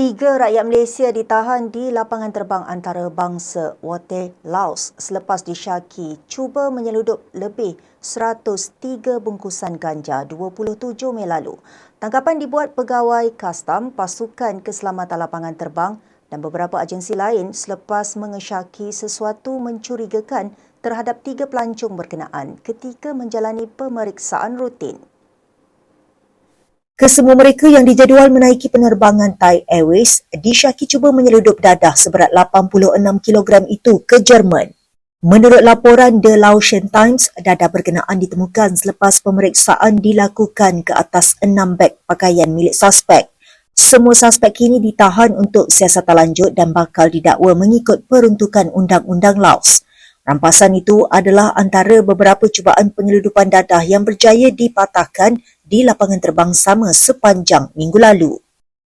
Tiga rakyat Malaysia ditahan di lapangan terbang antarabangsa Wote, Laos selepas disyaki cuba menyeludup lebih 103 bungkusan ganja 27 Mei lalu. Tangkapan dibuat pegawai kastam, pasukan keselamatan lapangan terbang dan beberapa agensi lain selepas mengesyaki sesuatu mencurigakan terhadap tiga pelancong berkenaan ketika menjalani pemeriksaan rutin. Kesemua mereka yang dijadual menaiki penerbangan Thai Airways disyaki cuba menyeludup dadah seberat 86 kg itu ke Jerman. Menurut laporan The Laotian Times, dadah berkenaan ditemukan selepas pemeriksaan dilakukan ke atas enam beg pakaian milik suspek. Semua suspek kini ditahan untuk siasatan lanjut dan bakal didakwa mengikut peruntukan Undang-Undang Laos. Rampasan itu adalah antara beberapa cubaan penyeludupan dadah yang berjaya dipatahkan di lapangan terbang sama sepanjang minggu lalu.